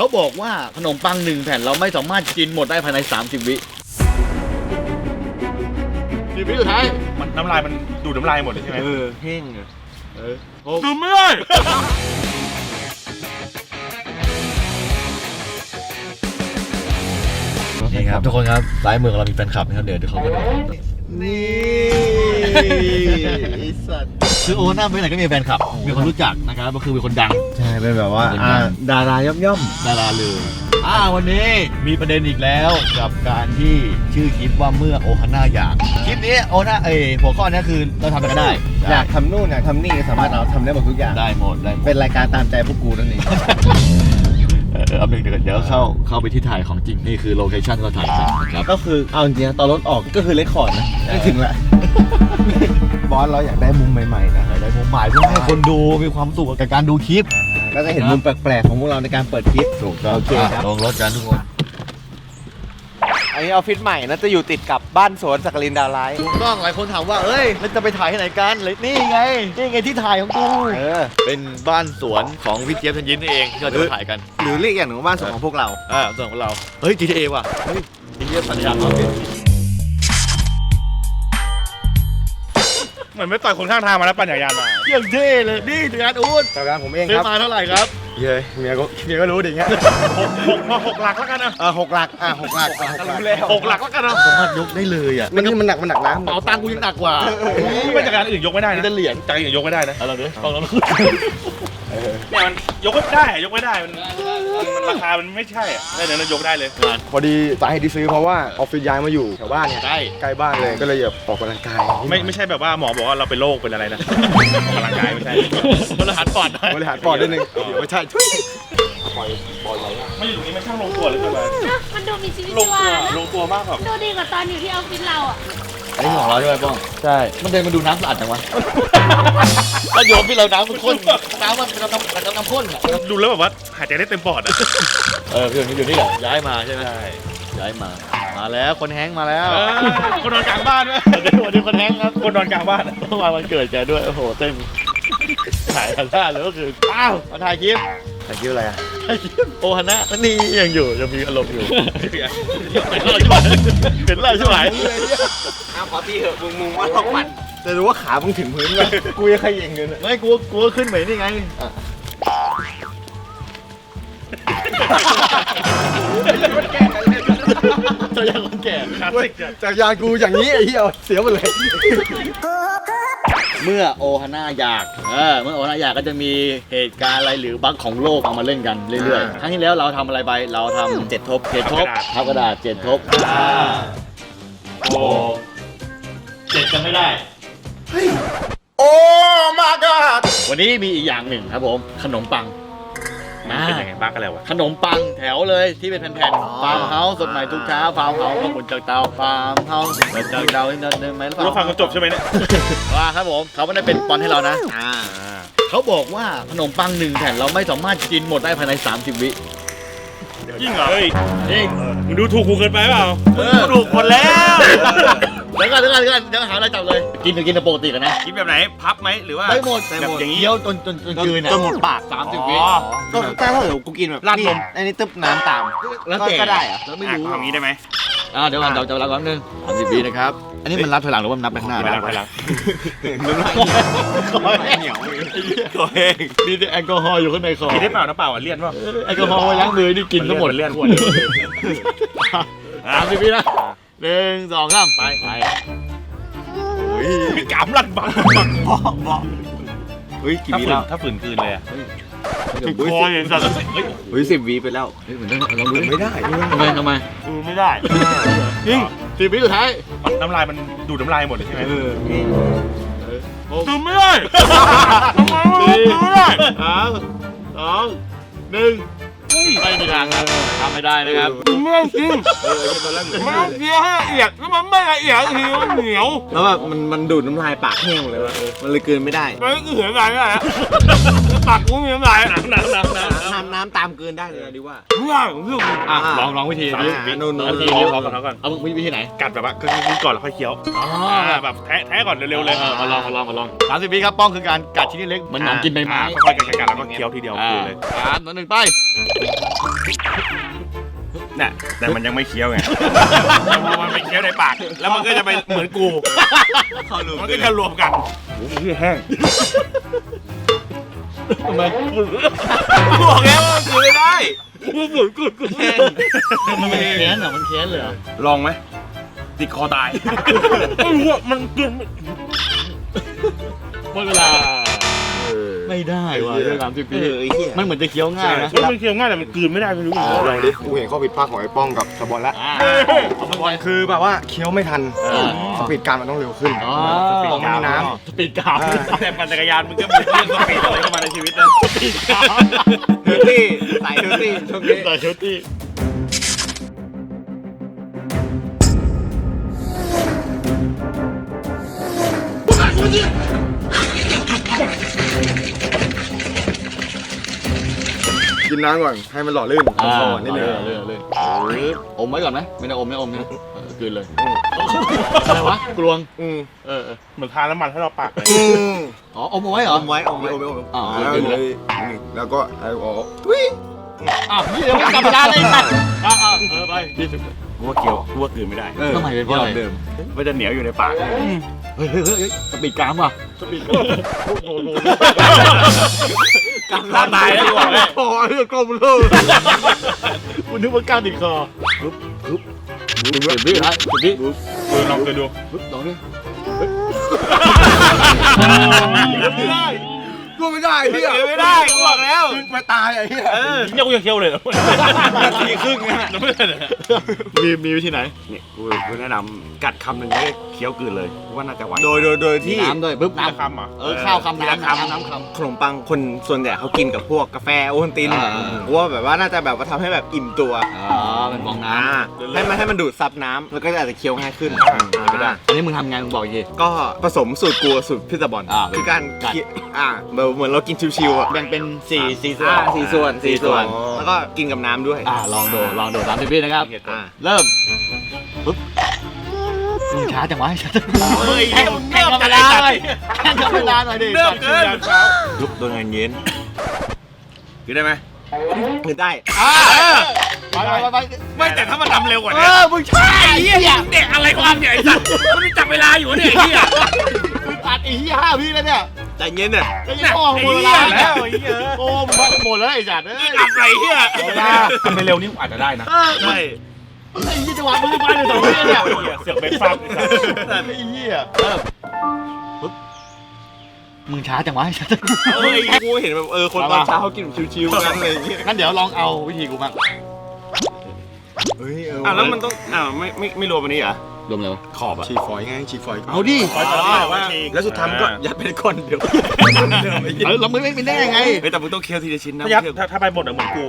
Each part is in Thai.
เขาบอกว่าขนมปังหนึ่งแผ่นเราไม่สามารถกินหมดได้ภายใน 30 วิสิบวิสุดท้ายมันน้ำลายมันดูดน้ำลายหมดเลยใช่ไหมเออเฮ่งอะเออหก ดูไม่ได้ นี่ครับทุกคนครับซ้ายมือของเรามีแฟนคลับนะครับเดี๋ยวเดี๋ยวเขาก็ดูนี่ ไอ้สัตว์คือโอน่าไปไหนก็มีแฟนคลับ มีคนรู้จักนะครับก็คือเป็นคนดัง ใช่เป็นแบบว่าเป็นอ่าไงดาราย่อมย่อมดาราเลย อ่าวันนี้มีประเด็นอีกแล้วกับการที่ชื่อคลิปว่าเมื่อโอฮาน่าอยาก คลิปนี้โอฮาน่าเอยหัวข้อนี้คือเราทำอะไรก็ได้ๆอยากทำนู่นอยากทำนี่สามารถเราทำได้หมดทุกอย่าง ได้หมดได้หมดเป็นรายการตามใจพวกกูนั่นเองเออเอาหนึ่งเดี๋ยวเดี๋ยวเข้าเข้าไปที่ถ่ายของจริง นี่คือโลเคชั่นที่เราถ่ายกันนะครับ ก็คือเอาจริงๆนะตอนรถออกก็คือเลคคอร์ดนะไม่ถึงแหละ บอสเราอยากได้มุมใหม่ๆนะได้มุมหมายเพื่อให้คนดูมีความสุขกับการดูคลิป ก็จะเห็นมุมแปลกๆของพวกเราในการเปิดคลิปถูกต้องโอเคครับลงรถกันทุกคนอันนี้ออฟฟิศใหม่นะจะอยู่ติดกับบ้านสวนสักกลินดาวไลท์ถูกต้องหลายคนถามว่าเอ้ยแล้วจะไปถ่ายที่ไหนกันเลยนี่ไงนี่ไงที่ถ่ายของกูเออเป็นบ้านสวนของพี่เจี๊ยบธัญญินนี่เองที่เราจะไปถ่ายกัน หรือเรียกอย่างหนึ่งว่าบ้านสวนของพวกเราอ่าส่วนของเราเฮ้ย GTA ว่ะเฮ้ยพี่เจี๊ยบธัญญาเอาเป็น เหมือนไม่ต่อยคนข้างทางมาแล้วปั่นจักรยานมา เยี่ยมเท่เลยนี่ถึงงานอูดแต่การผมเองซื้คอรับมาเท่าไหร่ครับเย้ยเมียก็เมียก็รู้ดิเงี้ยหกหกมาหกหลักแล้วกันนะเออหกหลักอะหกหลักอะหกหลักหกหลักแล้วกันนะสามารถยกได้เลยอะมันนี่มันหนักมันหนักนะเป๋าตังค์กูยังหนักกว่าไม่จักรยานอื่นยกไม่ได้นี่นะจะเหรียญจักรยานอื่นยกไม่ได้นะเอาเราดิลองลองเนี่ยมันยกไม่ได้ยกไม่ได้มันมันราคา มันไม่ใช่อะได้เดี๋ยวเรายกได้เลยงานพอดีสาเหตุที่ซื้อเพราะว่าออฟฟิศย้ายมาอยู่แถวบ้านเนี่ยใกล้ใกล้บ้านเลยก็เลยแบบออกกำลังกายไม่ไม่ใช่แบบว่าหมอบอกว่าเราเป็นโรคเป็นอะไรนะออกกำลังกายไม่ใช่บริหารปอดหน่อยบริหารปอดนิดนึงเดี๋ยวไม่ใช่ทุยไม่อยู่ตรงนี้มันช่างลงตัวเหลยใช่ไหมนะมันดูมีชีวิตลชีงวาตัวนะลงตัวมากแบบดูดีกว่าตอนอยู่ที่ออฟฟิศเราอะอันนี้ของเราใช่ไหมป้อง ใช่ มันเดินมาดูน้ำสะอาดจังวะก็โยมที่เราน้ำมันข้นน้ำมันเป็นน้ำน้ำน้ำข้นอะดูแล้วแบบว่าหายใจได้เต็มปอดอะ เออพี่คนนี้อยู่นี่แหละย้ายมาใช่ไหมย้ายมา มาแล้วคนแฮงค์มาแล้วเออคนนอนกลางบ้านด้วยวันนี้วันนี้คนแฮงค์ครับคนนอนกลางบ้านเมื่อวานวันเกิดแกด้วยโอ้โหเต็มถ่ายทันท่าเลยก็คืออ้าวมาถ่ายคลิปแต่คิดอะไรอะถ่ายคลิปโอฮานะนี่ยังอยู่ยังมีอารมณ์อยู่เห็นเราใช่ไหมเห็นเราใช่ไหมอ้าวขอตีเหอะมึงมึงว่าต้องปั่นจะรู้ว่าขามึงถึงพื้นไหมกูยังขยิงเลยเนี่ยไม่กลัวกลัวขึ้นไปนี่ไงตัวอย่างคน แก่คลาสสิกอะจากยานกูอย่างนี้ไอ้เหี้ยเสียหมดเลย เมื่อโอฮาน่าอยากเออเมื่อโอฮาน่าอยากก็จะมีเหตุการณ์อะไรหรือบั๊กของโลกเอามาเล่นกันเรื่อยๆ ครั้งที่แล้วเราทำอะไรไป เราทำเจ็ดทบเจ็ดทบทับกระดาษเจ็ดทบอ่าโอ้เจ็ดกันไม่ได้ โอ้ มากัดวันนี้มีอีกอย่างหนึ่งครับผม ขนมปัง เป็นยังไงบ้างกันแล้ววะขนมปังแถวเลยที่เป็นแผ่นๆฟาร์มเฮาส์สดใหม่ทุกเช้าฟาร์มเฮาส์ขอบคุณจากเตาฟาร์มเฮาส์จากเตาเดินเดินไหมหรือเปเราล่าฟังกันจบใช่ไหมเนี่ยว่าครับผมเขาไม่ได้เป็นปอนให้เรานะเขาบอกว่าขนมปังหนึ่งแผ่นเราไม่สามารถกินหมดได้ภายใน 30 วิจริงเหรอเฮ้ยจริงมึงดูถูกกูเกินไปเปล่าเออถูกหมดแล้ว เดี๋ยวก่อนเดี๋ยวก่อนเดี๋ยวก่อนเดี๋ยวหาอะไรจับเลย กินก็กินแต่ปกติกันนะกินแบบไหนพับไหมหรือว่า ได้หมดแบบอย่างนี้ เคี้ยวจนจนจนกลืนอะจนหมดปากสามสิบวิ อ๋อ ก็ถ้าเกิดกูกินแบบราดนม อันนี้ตึ๊บน้ำตาม แล้วแต่ก็ได้เหรอ แล้วไม่อะรู้ทำอย่างนี้ได้ไหมอ่าเดี๋ยวก่อนเดี๋ยวจะรับแป๊บนึงสามสิบวินะครับ อันนี้มันนับถอยหลังหรือว่ามันนับไปข้างหน้าไปหลังไปหลังน้ำลายคอแห้งเหนียวคอแห้งมีแต่แอลกอฮอล์อยู่ข้างในคอกินได้เปล่าน้ำเปล่าอะเลี่ยนเปล่าแอลกอฮอล์ไว้ล้างมือนี่กินทั้งหมดเลี่ยนขวดสามสิบวินะ หนึ่งสองสามไปไปโอ้ยมีกามลั่นบังบังเฮ้ยกี่ถ้าวิฝืนแล้วถ้าฝืนคืนเลยอะเฮ้ยคออย่างสัตว์เฮ้ยเฮ้ยสิบวิไปแล้วเฮ้ยเหมือนต้องลองดูดิไม่ได้ทำไมทำไมอือไม่ได้จริงสิบวิสุดท้ายน้ำลายมันดูดน้ำลายหมดเลยใช่ไหมเออหกดูไม่ได้ทำไมวะสี่ดูไม่ได้สามสองหนึ่ง ไม่มีทางครับทำไม่ได้นะครับดูไม่ได้จริงมันต้องเคี้ยวให้ละเอียดแล้วมันไม่ละเอียดทีมันเหนียวแล้วแบบมันมันดูดน้ำลายปากแห้งหมดเลยวะมันเลยกลืนไม่ได้มันก็เหี่ยวน้ำลายไม่ได้อะปากกูมีน้ำลายน้ำน้ำน้ำน้ำน้ำน้ำตามกลืนได้เลยนะดิว่าไม่ได้ผมเลือกอะลองลองวิธีสามนี้สิบวินู่นนู่นวิธีขอนี้ขอก่อนขอก่อนเอาวิธีไหนกัดแบบว่าคือกินก่อนแล้วค่อยเคี้ยวอ๋ออ่าแบบแทะแทะก่อนเร็วๆเลยเออมาลองมาลองมาลองสามสิบวิครับป้องคือการกัดชิ้นเล็กเหมือนหนอนกินใบไม้ค่อยๆกัดๆแล้วก็เคี้ยวทีเดียวอ่าคืนเลยสามสองหนึ่งไปน่ะแต่มันยังไม่เคี้ยวไงพอมันไปเคี้ยวในปาก แล้วมันก็จะไปเหมือนกูมันก็จะรวมกันโอ้โหแห้งทำไมบอกแล้วว่ามันกินไม่ได้มันแค้นเหรอมันแค้นเลยเหรอลองไหมติดคอตายไม่รู้ว่ามันกินไม่หมดเวลา ไม่ได้ว่ะเรื่องสามสิบปีเออไอ้เหี้ย มันเหมือนจะเคี้ยวง่ายนะมันเคี้ยวง่ายแต่มันกลืนไม่ได้ไม่รู้ลองดิกูเห็นข้อผิดพลาดของไอ้ป้องกับสะบอนแล้วอ่าคือแบบว่าเคี้ยวไม่ทันอ่าสปีดการมันต้องเร็วขึ้นอ๋อป้องมันมีน้สปีดกราวอ่าแต่ปั่นจักรยานมึงก็มีเรื่องสปีดอะไรเข้ามาในชีวิตนะสปีดกราวำเฮอร์ตี้สายเฮอร์ตี้ช่วงนี้แต่ชุดที่กิ นน้ำก่อนให้มันหล่อลื่นอ่าคอนิดนึงเรื่อยๆเรื่อยๆอมไว้ก่อนไหมไม่ได้อมไม่อมนะเออกลืนเลยอะไรวะกลวงอืมเออเออเหมือนทานน้ำมันให้เราปากเลยอืมอ๋ออมเอาไว้เหรอ อมไว้อมไว้อมไว้อมไว้อ่าแล้วกินเลยแล้วก็เอาออกทุยอ้าวนี่เดี๋ยวมันกลับเวลาเลยสัตว์อ่าอ่าเออไปยี่สิบกูว่าเคี้ยวกูว่ากลืนไม่ได้ออทำไมเป็นเพราะอะไรเดิมมันจะเหนียวอยู่ในปากเฮ้ยเฮ้ยเฮ้ยเฮ้ยสปีดกรามว่ะสปีดกราม กำลังตายแล้วกูบอกเลยโอ้ยเลือดกลมเลยคุณนึกว่ากล้ามติดคอปึ๊บปึ๊บปึ๊บเดี๋ยวพี่ฮะเดี๋ยวพี่เออลองเคยดูปึ๊บลองดิ ไม่ได้ กูไม่ได้พี่เคี้ยวไม่ได้กูบอกแล้วมาตายไอ้เหี้ยเออเนี่ยกูยังเคี้ยวเลยนาทีครึ่งนะไม่ได้เลยมีมีวิธีไหนเนี่ยกูกูแนะนำกัดคำหนึ่งแล้วเคี้ยวกลืนเลยกูว่าน่าจะไหวโดยโดยโดยมีที่น้ำด้วยปึ๊บน้ำน้ำคำเหรอเออข้าวคำทีละน้ำน้ำน้ำคำขนมปังคนส่วนใหญ่เขากินกับพวกกาแฟโอวัลตินอ่ากูว่าแบบว่าน่าจะแบบว่าทำให้แบบอิ่มตัวอ๋อเป็นฟองน้อ่าให้มันให้มันดูดซับน้ำแล้วก็อาจจะเคี้ยวง่ายขึ้นไม่ได้ำอันนี้มึงทำไงมึงบอกอีกทีก็ผสมสูตรกูกับสูตรพี่ตะบอลอ่าคือการกัดเคี้ยวอ่าแบบเหมือนเรากินชิวๆอะแบ่งเป็นสี่สี่ส่วนอ่าสี่ส่วนสี่ส่วนอ๋อแล้วก็กินกับน้ำด้วยอ่าลองดูลองดูสามสิบวินะครับ อ่าเริ่มปึ๊บมึงช้าจังวะเฮ้ยแข่งแข่งกับเวลาหน่อยแข่งกับเวลาหน่อยดิเริ่มเกินยุบโดนเงินเย็นกินได้ไหมคือได้อ่าไปไปไปไปไม่แต่ถ้ามันทำเร็วกว่าเอนี้อมึงช้าไอ้เหี้ยเด็กอะไรความเนี่ยไอ้สัตว์มันมีจับเวลาอยู่เนี่ยไอ้เหี้ยมึงอัดไอ้เหี้ยห้าวิแล้วเนี่ย ใจเย็นอะก็ยังพ่อมึงเวลาแล้แล้ววไอ้เหี้ยโอ้มึงพักหมดแล้วไอ้จัดเอ้ยอับไรเหี้ยทำไปเร็วนี่อาจจะได้นะใช่ไอ้เหี้ยจังหวะมึงไปเลยสองวิเนี่ยเสือกเบรกฟาดไอ้เหี้ยเริ่มปึ๊บมึงช้าจังวะไอ้สัตว์เฮ้ยกูเห็นแบบเออคนตอนเช้าเขากินแบบชิวๆกันอะไรอย่างเงี้ยงั้นเดี๋ยวลองเอาวิธีกูบ้างเฮ้ยเอออะแล้วมันต้องอ่าไม่ไม่ไม่รวมอันนี้เหรอ รวมเลยวะขอบอะฉีกฝอยไงฉีกฝอยเอาดิแล้วสุดท้ายมันก็ยัดไปในก้อนเดียวเออเราไม่ไม่เป็นได้ยังไง เฮ้ยแต่มึงต้องเคี้ยวทีละชิ้นนะถ้ายับถ้าถ้าไปหมดอะเหมือนกู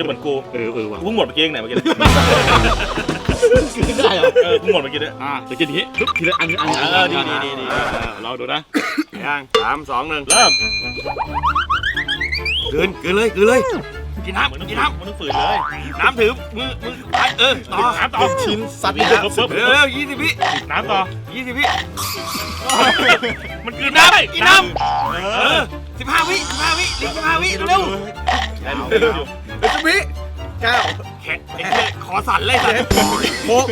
จะเหมือนกูเออเออว่ะกูเพิ่งหมดเมื่อกี้เองไหนเมื่อกี้คือได้เหรอเออเพิ่งหมดเมื่อกี้ด้วยอ่าเดี๋ยวกินอย่างนี้ปึ๊บทีละอันอันเออดีดีดีดีเราดูนะย่างสามสองหนึ่งเริ่ม กลืนกลืนเลยกลืนเลย กินเหมือนน้ำต้องกินฝืนน้มันต้องฝืนเลยำน้ำถือมือมือไปเออต่อน้ำต่อชิ้นซัดวิ่งไปปุ๊บปุ๊บเร็วเร็วยี่สิบวิน้ำต่อยี่สิบวิมันกิกินนได้น้ำกินน้ำเอเอออสิบห้าวิสิบห้าวิรีบสิบห้าวิเร็วได้ดูได้ดูอยู่สิบวิเก้าแขกไอ้เหี้ยขอสั่นเลยสัตว์หก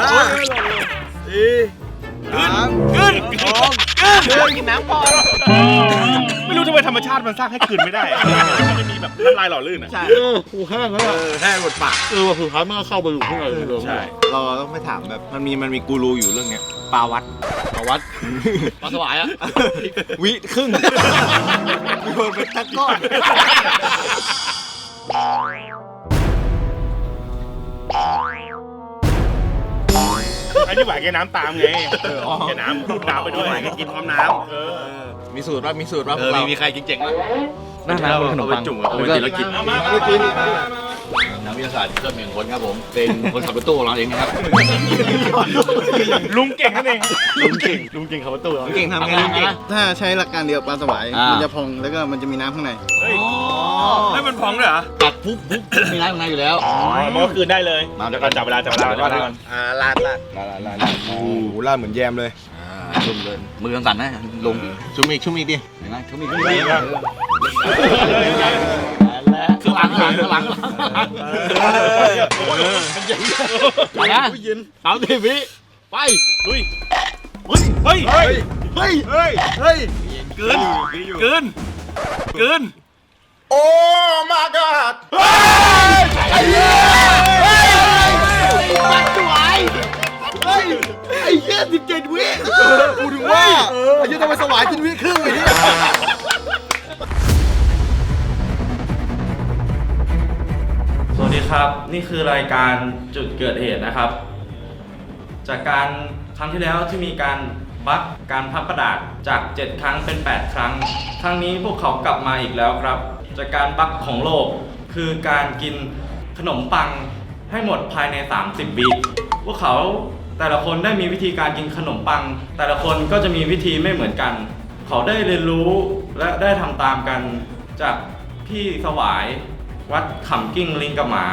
ห้าสี่กลืนสามกลืนสองกลืนเดินกินน้ำก่อนไม่รู้ทำไม ธรรมชาติมันสร้างให้กลืนไม่ได้มันจะมีแบบน้ำลายหล่อลื่นอะ ใช่ เออกูแห้งแล้วเออแห้งหมดปาก เออว่ะสุดท้ายมันก็เข้าไปอยู่ข้างในเลยใช่ เราต้องไปถามแบบมันมีมันมีกูรูอยู่เรื่องเนี้ยปลาวัดมาวัดมาสวายอะ วิครึ่งโยนไปทั้งก้อนไอ้ที่หวายแกน้ำตามไงแกน้ำดูดน้ำไปด้วยหวายก็กินพร้อมน้เออมีสูตรป่ะมีสูตรป่ะเอพวอกเรามีมีใครเจ๋งๆไหมน่ารักขนมปังจุ่มเอาไปกินแล้วกินเอามาไม่กินนักวิทยาศาสตร์เพื่อนหนึ่งคนครับผม เป็นคนขับรถตู้ของเราเองนะครับลุงเก่งนั่นเองลุงเก่งลุงเก่งขับรถตู้เราเก่งทำไงทำไงนะ ถ้าใช้หลักการเดียวกับปลาสวายอ่ามั มันจะพองแล้วก็มันจะมีน้ำข้างใน เฮ้ยำให้มันพองด้วยเหรอตัดปุ๊บปุ๊บมีน้ำข้างในอยู่แล้วอ๋อมันก็คืนได้เลยมาเดี๋ยวก่อนจับเวลาจับเวลาจับเวลาก่อนอ่าลาดลาดลาดลาดลาดโอ้โหลาดเหมือนแยมเลยชุ่มเลยมือสั่นๆนะลงชุ่มอีกชุ่มอีกดิเห็นไหมชุ่มอีกชุ่มอีกดีมากและหลังหลังหลังหลังหลังไปนะสามสิบวิไปลุยเฮ้ยเฮ้ยเฮ้ยเฮ้ยเฮ้ยเฮ้ยเกินเกินเกิน โอ้ my god ไอ้เหี้ยเฮ้ยปัดสวยเฮ้ยไอ้เหี้ยสิบเจ็ดวิกูถึงว่าไอ้เหี้ยทำไมสวายจนวิครึ่งไอ้เนี่ยสวัสดีครับ นี่คือรายการจุดเกิดเหตุนะครับ จากการครั้งที่แล้วที่มีการบั๊กการพับกระดาษจาก 7 ครั้งเป็น 8 ครั้ง ครั้งนี้พวกเขากลับมาอีกแล้วครับ จากการบั๊กของโลก คือการกินขนมปังให้หมดภายใน 30 วิพวกเขาแต่ละคนได้มีวิธีการกินขนมปัง แต่ละคนก็จะมีวิธีไม่เหมือนกัน เขาได้เรียนรู้และได้ทำตามกันจากพี่สวายวัดขำกิ้งลิงกับหมา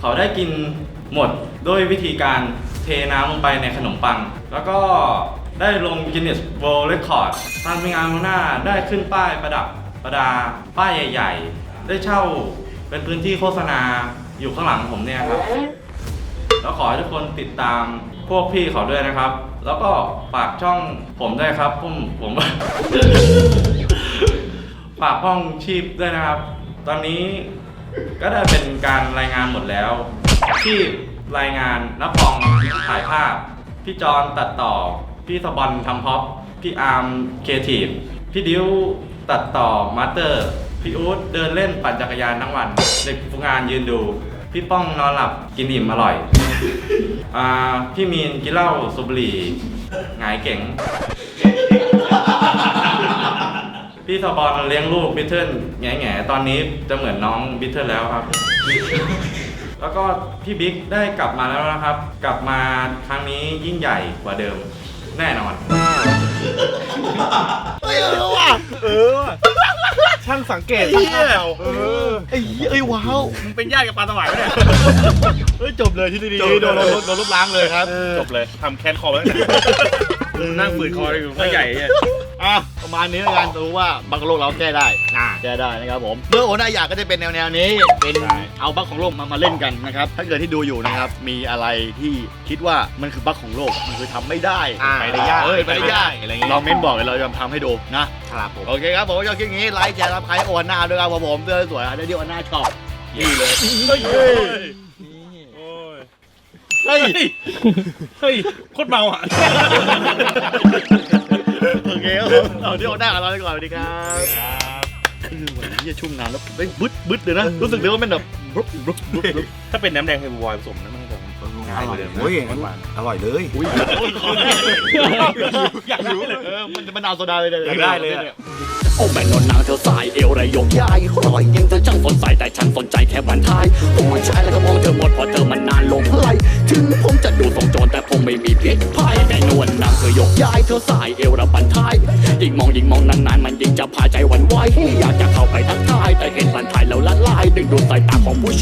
เขาได้กินหมดด้วยวิธีการเทน้ำลงไปในขนมปัง แล้วก็ได้ลงกินเนสโวลเรคคอร์ดทางงานข้างหน้าได้ขึ้นป้ายประดับ ประดาป้ายใหญ่ ๆ ได้เช่าเป็นพื้นที่โฆษณาอยู่ข้างหลังผมเนี่ยครับ แล้วขอให้ทุกคนติดตามพวกพี่เขาด้วยนะครับ แล้วก็ฝากช่องผมด้วยครับผมผม ฝากห้องชีพด้วยนะครับ ตอนนี้ก็ได้เป็นการรายงานหมดแล้วชีพรายงานนับปองถ่ายภาพ พี่จอนตัดต่อ พี่สบอลทำพ็อป พี่อาร์มเคทีฟพี่ดิว ตัดต่อมาสเตอร์ พี่อู๊ดเดินเล่นปั่นจักรยานทั้งวัน เด็กฝึกงานยืนดู พี่ป้องนอนหลับกินอิ่มอร่อย อ่าพี่มีนกินเหล้าสูบบุหรี่หงายเก๋ง พี่สบอลเลี้ยงลูกบิทเทิลแง่แง่ๆตอนนี้จะเหมือนน้องบิทเทิลแล้วครับ แล้วก็พี่บิ๊กได้กลับมาแล้วนะครับ กลับมาครั้งนี้ยิ่งใหญ่กว่าเดิม แน่นอนเฮ้ยเออว่ะเออช่างสังเกตไอ้เหี้ยเราเออไอ้เหี้ยเอ้ยว้าวมึงเป็นญาติกับปลาสวายไหมเนี่ย เฮ้ยจบเลยที่นี่จบเลยโดนโดนโดนลบล้างเลยครับ จบเลยทำแคนคอไว้ตั้งแต่นั่งฝืนคอเลยอยู่ก็ใหญ่เนี่ย อะประมาณนี้แล้วกันรู้ว่าบังโลกเราแก้ได้ อ่า แก้ได้นะครับผมเมื่อโอนาอยากก็จะเป็นแนวแนวๆนี้เป็นใช่ เอาบั๊กของโลกมามาเล่นกันนะครับถ้าเกิดที่ดูอยู่นะครับมีอะไรที่คิดว่ามันคือบั๊กของโลกมันคือทำไม่ได้อ่า ไปได้ยากเอ้ยไปได้ยากอะไรเงี้ยลองเม้นบอกเลยเราจะทำให้ดูนะ ครับผม โอเคครับผมชอบคลิปนี้ไลค์แชร์รับใครโอวาน่าด้วยครับผมผมเสื้อสวยอันนี้โอวาน่าชอบนี่เลยเฮ้ยเฮ้ยโอ้ยเฮ้ย เฮ้ยโคตรเมาอะ โอเคครับผมเอาที่โอวาน่ากันเราไปก่อนสวัสดีครับคือวันนี้ชุ่มน้ำแล้วเฮ้ยบึ๊ดบึ๊ดเลยนะ รู้สึกเลยว่ามันแบบบรุ๊บบุ๊บบุ๊บบุ๊บถ้าเป็นน้ำแดงเฮลบอยผสมนะมันจะง่ายกว่าเดิมนะโอ้ยหวานอร่อยเลยอุ้ยอยากรู้เลยเออมันจะมะนาวโซดาเลยอยากได้เลยอะ โอ้แม่นอนนางเธอสายเอวไรยกยายรอยยิงเธอช่างสนใจแต่ฉันสนใจแค่วันทายผู้ชายแล้วก็มองเธอหมดเพราะเธอมันนานลงไหลถึงผมจะดูทรงโจรแต่ผมไม่มีพิษภัยแม่นวลนางเธอยกยายเธอสายเอวระบันทายยิ่งมองยิ่งมองนานๆมันยิ่งจะพาใจวันไหวอยากจะเข้าไปทักทายแต่เห็นบันทายแล้วละลายดึงดูดสายตาของผู้